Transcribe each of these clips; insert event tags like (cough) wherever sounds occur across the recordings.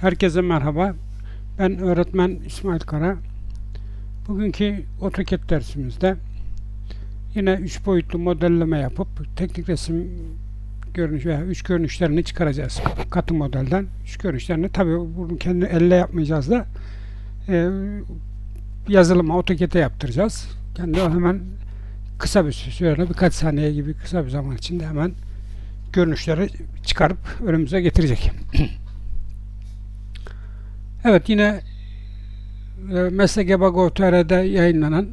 Herkese merhaba. Ben öğretmen İsmail Kara. Bugünkü AutoCAD dersimizde yine 3 boyutlu modelleme yapıp teknik resim görünüş veya 3 görünüşlerini çıkaracağız. Katı modelden 3 görünüşlerini tabi bunu kendi elle yapmayacağız da e, yazılıma AutoCAD'e yaptıracağız. Kendi hemen kısa bir süre birkaç saniye gibi kısa bir zaman içinde hemen görünüşleri çıkarıp önümüze getirecek. Evet yine e, meslekeba.gov.tr'de yayınlanan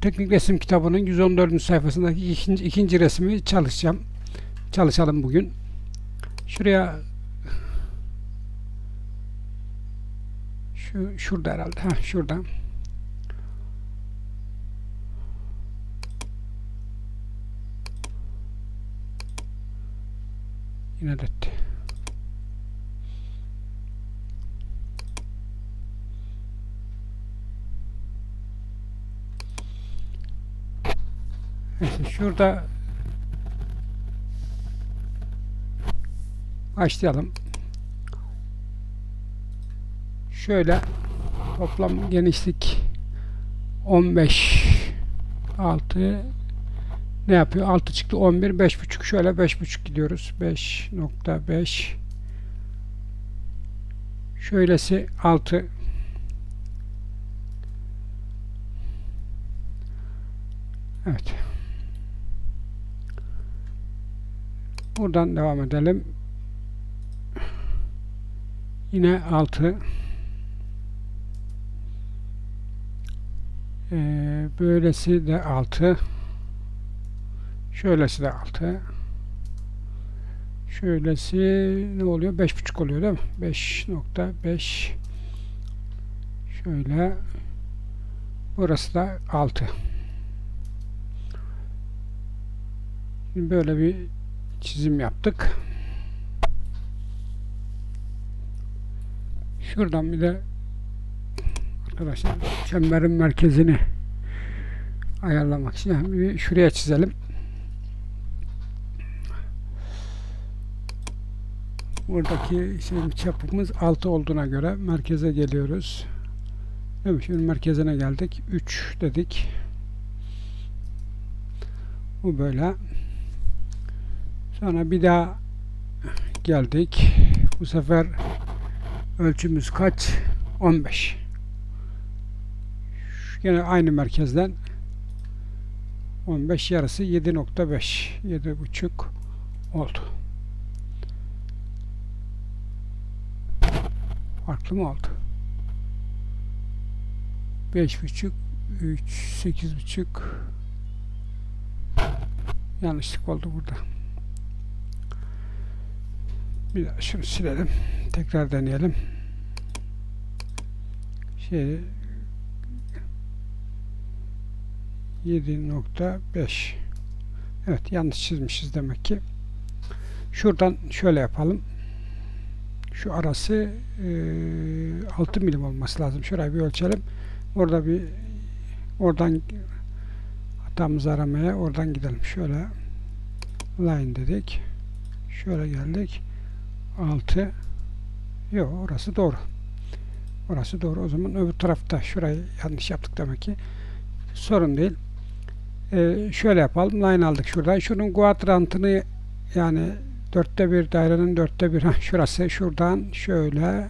teknik resim kitabının 114. sayfasındaki ikinci, ikinci resmi çalışacağım. Çalışalım bugün. Şuraya şu şurada herhalde. Ha şurada. Yine reddi. Şurada başlayalım. Şöyle toplam genişlik 15 6 ne yapıyor? 6 çıktı 11 5.5 şöyle 5.5 gidiyoruz. 5.5 şöylesi 6 Evet. Buradan devam edelim. Yine 6 ee, böylesi de 6 şöylesi de 6 şöylesi ne oluyor? 5.5 oluyor değil mi? 5.5 şöyle burası da 6 Şimdi böyle bir çizim yaptık. Şuradan bir de arkadaşlar çemberin merkezini ayarlamak için bir şuraya çizelim. Buradaki şeyin çapımız 6 olduğuna göre merkeze geliyoruz. Mi? Şimdi merkezine geldik. 3 dedik. Bu böyle. Sonra bir daha geldik. Bu sefer ölçümüz kaç? 15. Yine aynı merkezden 15 yarısı 7.5 7.5 oldu. Farklı mı oldu? 5.5 3 8.5 yanlışlık oldu burada. Bir daha şunu silelim. Tekrar deneyelim. Şey 7.5 Evet yanlış çizmişiz demek ki. Şuradan şöyle yapalım. Şu arası e, 6 milim olması lazım. Şurayı bir ölçelim. Orada bir oradan hatamızı aramaya oradan gidelim. Şöyle line dedik. Şöyle geldik. 6 yok orası doğru. Orası doğru. O zaman öbür tarafta şurayı yanlış yaptık demek ki. Sorun değil. Ee, şöyle yapalım. Line aldık şurada şunun kuadrantını yani dörtte bir dairenin dörtte bir şurası şuradan şöyle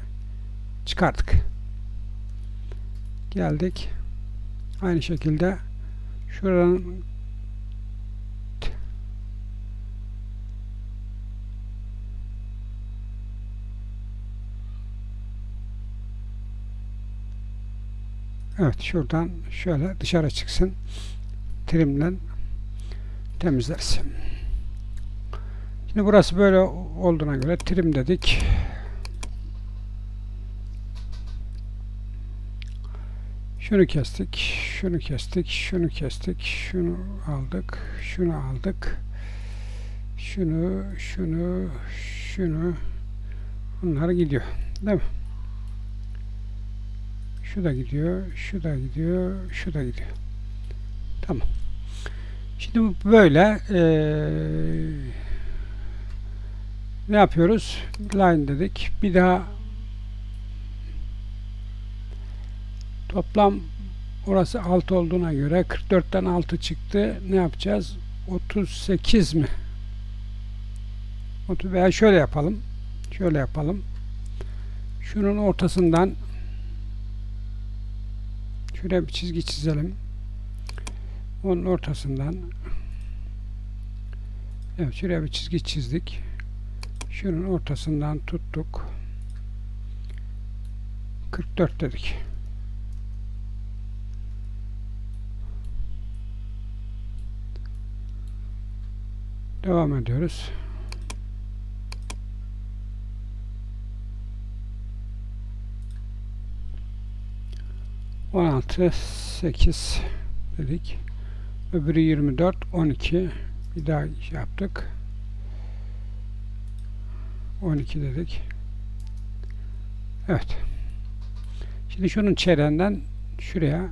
çıkardık. Geldik. Aynı şekilde şuranın Evet şuradan şöyle dışarı çıksın. Trimle temizleriz. Şimdi burası böyle olduğuna göre trim dedik. Şunu kestik, şunu kestik, şunu kestik, şunu aldık, şunu aldık, şunu, şunu, şunu, bunlar gidiyor. Değil mi? Şu da gidiyor, şu da gidiyor, şu da gidiyor. Tamam. Şimdi böyle ee, Ne yapıyoruz? Line dedik. Bir daha toplam orası 6 olduğuna göre 44'ten 6 çıktı. Ne yapacağız? 38 mi? 30 veya şöyle yapalım. Şöyle yapalım. Şunun ortasından şuraya bir çizgi çizelim. Onun ortasından Evet şuraya bir çizgi çizdik. Şunun ortasından tuttuk. 44 dedik. Devam ediyoruz. On altı, sekiz dedik. Öbürü yirmi dört, on iki. Bir daha şey yaptık. 12 dedik. Evet. Şimdi şunun çeyreğinden şuraya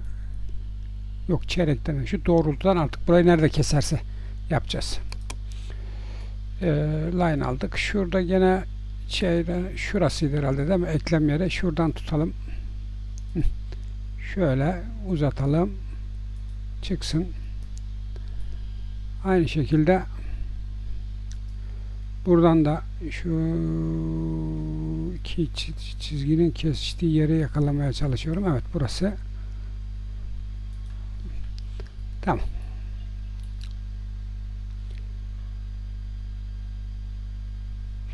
yok çeyrekten şu doğrultudan artık burayı nerede keserse yapacağız. Ee, line aldık. Şurada gene şeyden şurasıydı herhalde değil mi? Eklem yeri. Şuradan tutalım. Şöyle uzatalım. Çıksın. Aynı şekilde buradan da şu iki çizginin kesiştiği yeri yakalamaya çalışıyorum. Evet burası. Tamam.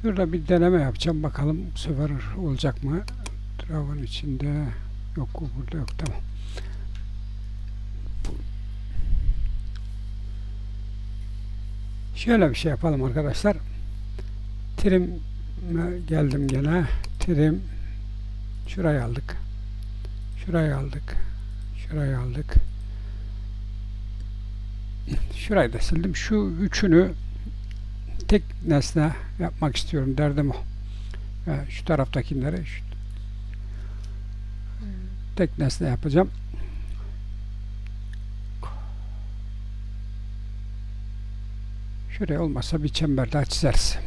Şurada bir deneme yapacağım. Bakalım bu sefer olacak mı? Draw'ın içinde yok burada yok. Tamam. Şöyle bir şey yapalım arkadaşlar. Trim geldim gene. Trim şurayı aldık. Şurayı aldık. Şurayı aldık. Şurayı da sildim. Şu üçünü tek nesne yapmak istiyorum. Derdim o. Yani şu taraftakileri şu tek nesne yapacağım. Şuraya olmasa bir çember daha çizeriz.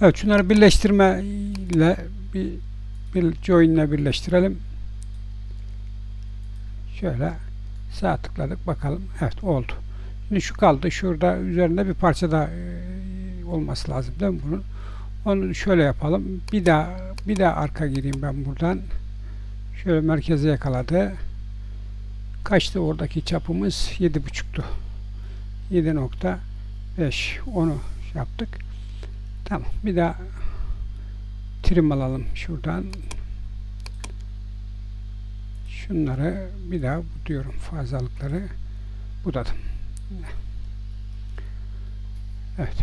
Evet şunları birleştirme ile bir, bir join ile birleştirelim. Şöyle sağ tıkladık bakalım. Evet oldu. Şimdi şu kaldı. Şurada üzerinde bir parça da e, olması lazım değil mi bunun? Onu şöyle yapalım. Bir daha bir daha arka gireyim ben buradan. Şöyle merkeze yakaladı. Kaçtı oradaki çapımız? 7.5'tu. 7.5 onu yaptık. Tamam. Bir daha trim alalım şuradan. Şunları bir daha diyorum fazlalıkları budadım. Evet.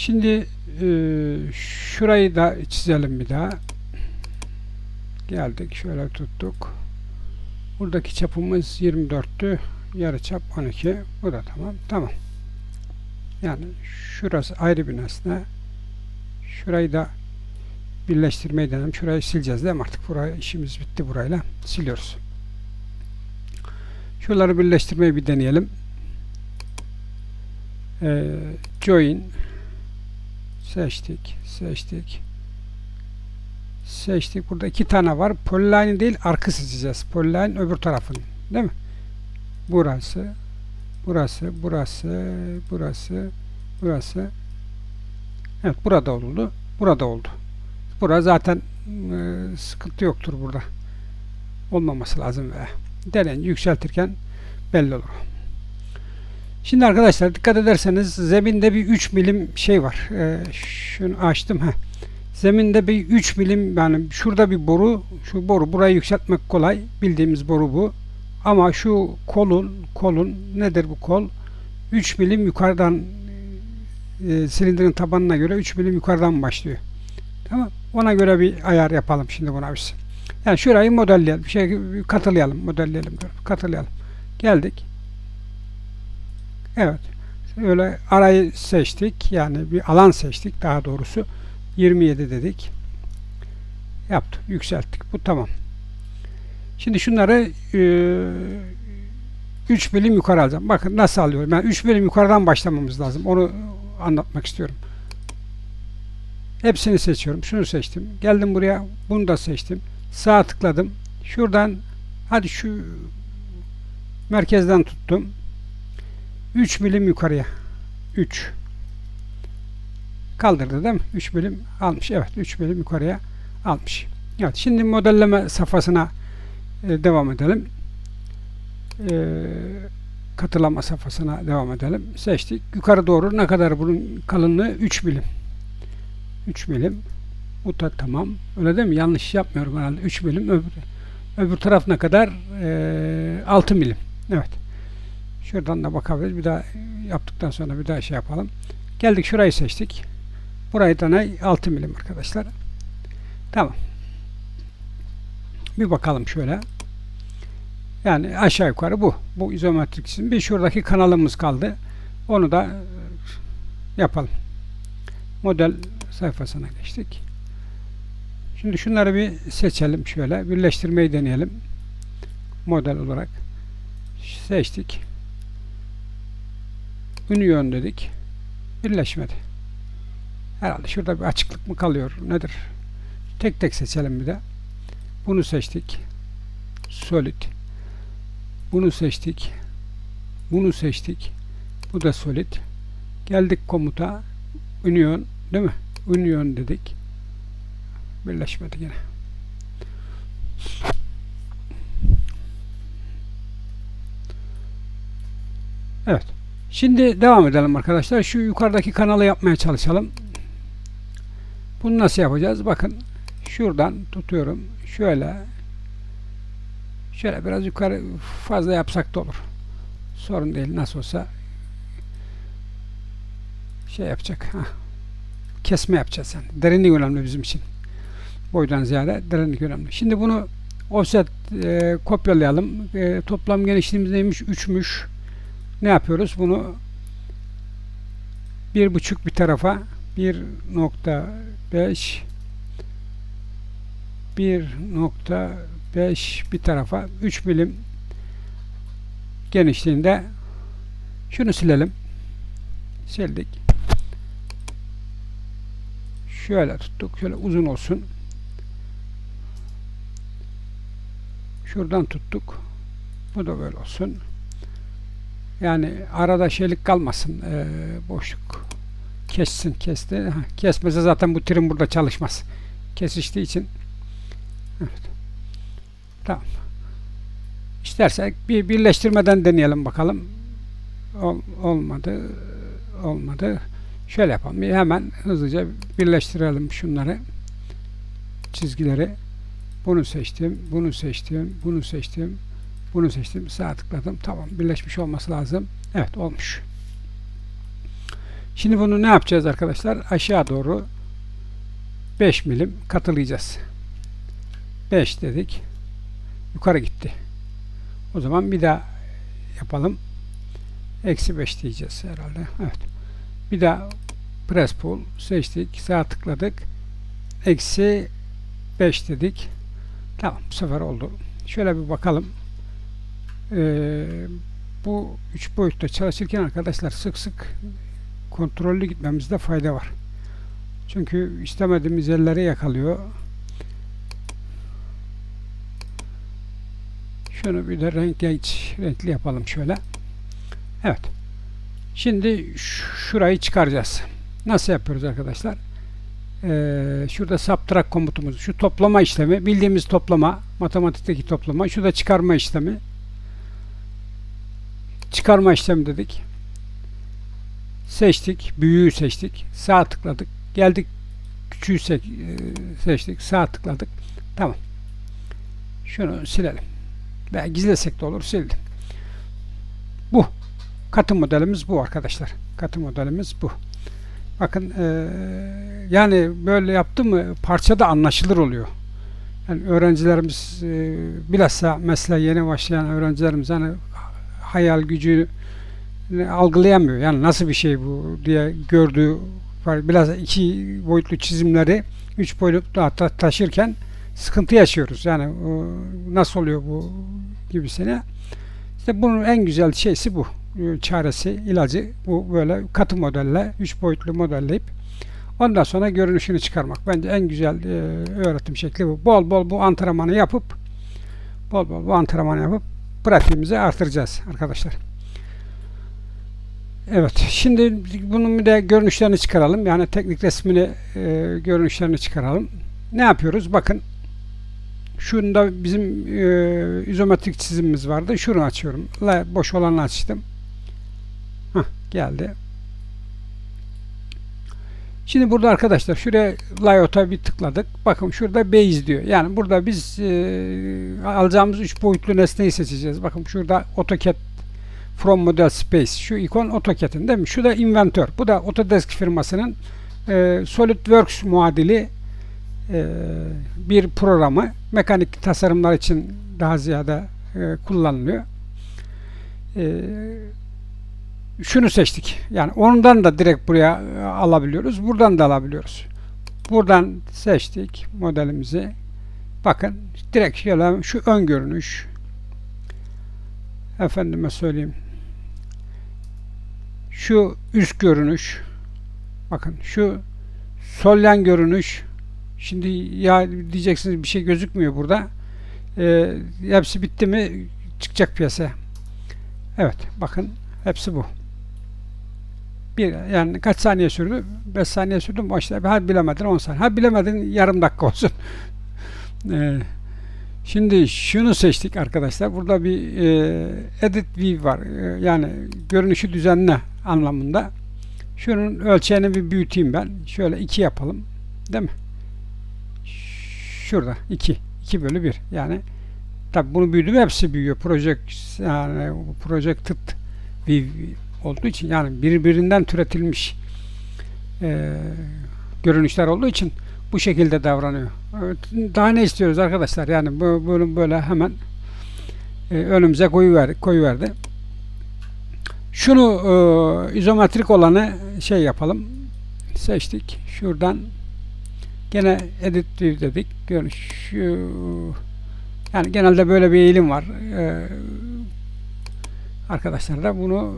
Şimdi e, şurayı da çizelim bir daha. Geldik. Şöyle tuttuk. Buradaki çapımız 24'tü. Yarı çap 12. Bu da tamam. Tamam. Yani şurası ayrı bir nesne. Şurayı da birleştirmeyi denedim. Şurayı sileceğiz değil mi artık? Buraya işimiz bitti burayla. Siliyoruz. Şuraları birleştirmeyi bir deneyelim. Ee, join seçtik. Seçtik. Seçtik. Burada iki tane var. Polyline değil arkı seçeceğiz. Polyline öbür tarafın. Değil mi? Burası. Burası. Burası. Burası. Burası. Evet burada oldu. Burada oldu. Bura zaten e, sıkıntı yoktur burada. Olmaması lazım ve deneyin yükseltirken belli olur. Şimdi arkadaşlar dikkat ederseniz zeminde bir 3 milim şey var. E, şunu açtım. Heh. Zeminde bir 3 milim yani şurada bir boru, şu boru burayı yükseltmek kolay. Bildiğimiz boru bu. Ama şu kolun, kolun nedir bu kol? 3 milim yukarıdan e, silindirin tabanına göre 3 milim yukarıdan başlıyor. Tamam. Ona göre bir ayar yapalım şimdi buna biz. Yani şurayı modelleyelim. Şey katılayalım, modelleyelim. Katılayalım. Geldik. Evet. Öyle arayı seçtik. Yani bir alan seçtik daha doğrusu. 27 dedik. Yaptık. Yükselttik. Bu tamam. Şimdi şunları e, 3 milim yukarı alacağım. Bakın nasıl alıyorum. Yani 3 milim yukarıdan başlamamız lazım. Onu anlatmak istiyorum. Hepsini seçiyorum. Şunu seçtim. Geldim buraya. Bunu da seçtim. Sağ tıkladım. Şuradan hadi şu merkezden tuttum. 3 milim yukarıya. 3 kaldırdı değil mi? 3 milim almış. Evet 3 milim yukarıya almış. Evet şimdi modelleme safhasına e, devam edelim. E, katılama safhasına devam edelim. Seçtik. Yukarı doğru ne kadar bunun kalınlığı? 3 milim. 3 milim. Bu da tamam. Öyle değil mi? Yanlış yapmıyorum herhalde. 3 milim. Öbür, öbür taraf ne kadar? E, 6 milim. Evet. Şuradan da bakabiliriz. Bir daha yaptıktan sonra bir daha şey yapalım. Geldik şurayı seçtik. Burayı da ne? 6 milim arkadaşlar. Tamam. Bir bakalım şöyle. Yani aşağı yukarı bu. Bu izometrik çizim. Bir şuradaki kanalımız kaldı. Onu da e, yapalım. Model sayfasına geçtik. Şimdi şunları bir seçelim şöyle. Birleştirmeyi deneyelim. Model olarak. Seçtik. Union dedik. Birleşmedi. Herhalde şurada bir açıklık mı kalıyor? Nedir? Tek tek seçelim bir de. Bunu seçtik. Solid. Bunu seçtik. Bunu seçtik. Bu da solid. Geldik komuta. Union değil mi? Union dedik. Birleşmedi yine. Evet. Şimdi devam edelim arkadaşlar. Şu yukarıdaki kanalı yapmaya çalışalım. Bunu nasıl yapacağız? Bakın şuradan tutuyorum. Şöyle şöyle biraz yukarı fazla yapsak da olur. Sorun değil. Nasıl olsa şey yapacak. Heh. Kesme yapacağız yani. Derinlik önemli bizim için. Boydan ziyade derinlik önemli. Şimdi bunu offset e, kopyalayalım. E, toplam genişliğimiz neymiş? 3'müş. Ne yapıyoruz? Bunu bir buçuk bir tarafa 1.5 1.5 bir tarafa 3 milim genişliğinde şunu silelim. Sildik. Şöyle tuttuk. Şöyle uzun olsun. Şuradan tuttuk. Bu da böyle olsun. Yani arada şeylik kalmasın. Ee, boşluk kessin. Kesti. Kesmese zaten bu trim burada çalışmaz. Kesiştiği için. Evet. Tamam. İstersek bir birleştirmeden deneyelim bakalım. Ol, olmadı. Olmadı. Şöyle yapalım. Hemen hızlıca birleştirelim şunları. Çizgileri. Bunu seçtim. Bunu seçtim. Bunu seçtim. Bunu seçtim. Sağ tıkladım. Tamam. Birleşmiş olması lazım. Evet olmuş. Şimdi bunu ne yapacağız arkadaşlar? Aşağı doğru 5 milim katılayacağız. 5 dedik. Yukarı gitti. O zaman bir daha yapalım. Eksi 5 diyeceğiz herhalde. Evet. Bir daha press pull seçtik. Sağ tıkladık. Eksi 5 dedik. Tamam. Bu sefer oldu. Şöyle bir bakalım. Ee, bu üç boyutta çalışırken arkadaşlar sık sık kontrollü gitmemizde fayda var. Çünkü istemediğimiz yerlere yakalıyor. Şunu bir de renk geç, renkli yapalım şöyle. Evet. Şimdi şurayı çıkaracağız. Nasıl yapıyoruz arkadaşlar? Ee, şurada subtract komutumuz. Şu toplama işlemi. Bildiğimiz toplama. Matematikteki toplama. Şu çıkarma işlemi. Çıkarma işlemi dedik. Seçtik. Büyüğü seçtik. Sağ tıkladık. Geldik. Küçüğü se seçtik. Sağ tıkladık. Tamam. Şunu silelim. Veya gizlesek de olur. Sildim. Bu. Katı modelimiz bu arkadaşlar. Katı modelimiz bu. Bakın e, yani böyle yaptı mı parçada anlaşılır oluyor. Yani öğrencilerimiz e, bilhassa mesleğe yeni başlayan öğrencilerimiz hani hayal gücü algılayamıyor. Yani nasıl bir şey bu diye gördüğü var. Biraz iki boyutlu çizimleri üç boyutlu hatta taşırken sıkıntı yaşıyoruz. Yani o, nasıl oluyor bu gibisine. İşte bunun en güzel şeysi bu. Ee, Çaresi, ilacı bu böyle katı modelle, üç boyutlu modelleyip ondan sonra görünüşünü çıkarmak. Bence en güzel e, öğretim şekli bu. Bol bol bu antrenmanı yapıp bol bol bu antrenmanı yapıp pratiğimizi artıracağız arkadaşlar. Evet, şimdi bunun bir de görünüşlerini çıkaralım. Yani teknik resmini, e, görünüşlerini çıkaralım. Ne yapıyoruz? Bakın, şunda bizim e, izometrik çizimimiz vardı. Şunu açıyorum. Boş olanı açtım. Hah, geldi. Şimdi burada arkadaşlar şuraya layout'a bir tıkladık. Bakın şurada base diyor. Yani burada biz e, alacağımız üç boyutlu nesneyi seçeceğiz. Bakın şurada AutoCAD From Model Space. Şu ikon AutoCAD'in değil mi? Şu da Inventor. Bu da Autodesk firmasının e, SolidWorks muadili e, bir programı. Mekanik tasarımlar için daha ziyade e, kullanılıyor. E, şunu seçtik. Yani ondan da direkt buraya e, alabiliyoruz. Buradan da alabiliyoruz. Buradan seçtik modelimizi. Bakın direkt şöyle şu ön görünüş efendime söyleyeyim şu üst görünüş bakın şu solyan görünüş şimdi ya diyeceksiniz bir şey gözükmüyor burada ee, hepsi bitti mi çıkacak piyasaya evet bakın hepsi bu bir yani kaç saniye sürdü 5 saniye sürdü mü işte ha bilemedin 10 saniye ha bilemedin yarım dakika olsun (laughs) ee, Şimdi şunu seçtik arkadaşlar. Burada bir e, edit view var. E, yani görünüşü düzenle anlamında. Şunun ölçeğini bir büyüteyim ben. Şöyle 2 yapalım. Değil mi? Şurada 2. 2 bölü 1. Yani tabi bunu büyüdüm hepsi büyüyor. Project yani projected view olduğu için yani birbirinden türetilmiş e, görünüşler olduğu için bu şekilde davranıyor. Daha ne istiyoruz arkadaşlar? Yani bu böyle, böyle hemen e, önümüze koyuver, koyuverdi. Şunu e, izometrik olanı şey yapalım. Seçtik. Şuradan gene edit dedik. Görünüş yani genelde böyle bir eğilim var. E, arkadaşlar da bunu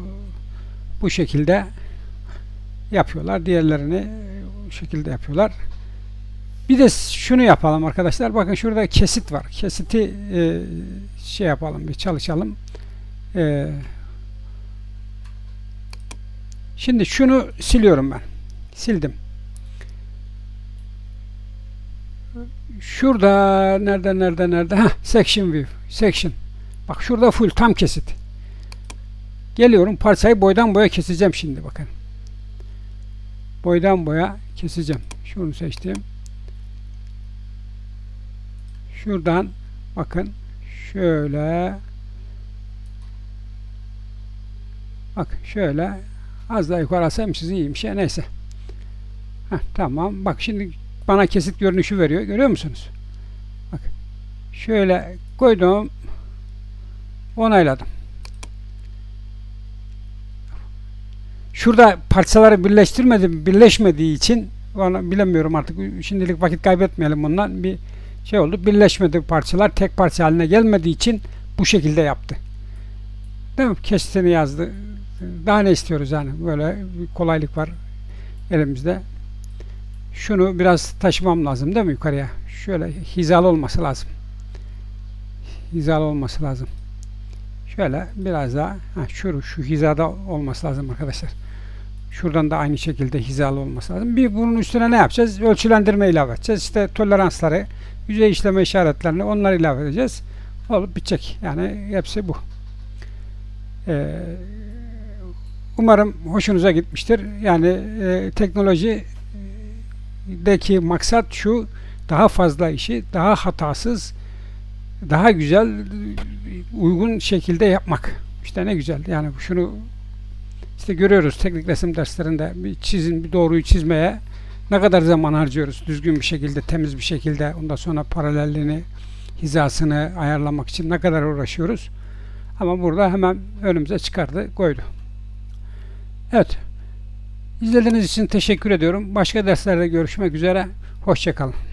bu şekilde yapıyorlar. Diğerlerini bu şekilde yapıyorlar. Bir de şunu yapalım arkadaşlar. Bakın şurada kesit var. Kesiti e, şey yapalım bir çalışalım. E, şimdi şunu siliyorum ben. Sildim. Şurada nerede nerede nerede? Heh, section view. Section. Bak şurada full tam kesit. Geliyorum parçayı boydan boya keseceğim şimdi bakın. Boydan boya keseceğim. Şunu seçtim. Şuradan bakın şöyle bak şöyle az daha yukarı alsaymışız iyiymiş ya neyse. Heh, tamam bak şimdi bana kesit görünüşü veriyor görüyor musunuz? Bak şöyle koydum onayladım. Şurada parçaları birleştirmedim birleşmediği için bana bilemiyorum artık şimdilik vakit kaybetmeyelim bundan bir şey oldu. Birleşmedi parçalar tek parça haline gelmediği için bu şekilde yaptı. Değil mi? Kesitini yazdı. Daha ne istiyoruz yani? Böyle bir kolaylık var elimizde. Şunu biraz taşımam lazım değil mi yukarıya? Şöyle hizalı olması lazım. Hizalı olması lazım. Şöyle biraz daha ha, şu, şu hizada olması lazım arkadaşlar. Şuradan da aynı şekilde hizalı olması lazım. Bir bunun üstüne ne yapacağız? Ölçülendirme ilave edeceğiz. İşte toleransları yüzey işleme işaretlerini onlar ilave edeceğiz. Olup bitecek. Yani hepsi bu. Ee, umarım hoşunuza gitmiştir. Yani e, teknolojideki maksat şu daha fazla işi daha hatasız daha güzel uygun şekilde yapmak. İşte ne güzel. Yani şunu işte görüyoruz teknik resim derslerinde bir çizim bir doğruyu çizmeye ne kadar zaman harcıyoruz düzgün bir şekilde, temiz bir şekilde ondan sonra paralelliğini, hizasını ayarlamak için ne kadar uğraşıyoruz. Ama burada hemen önümüze çıkardı, koydu. Evet. İzlediğiniz için teşekkür ediyorum. Başka derslerde görüşmek üzere. Hoşçakalın.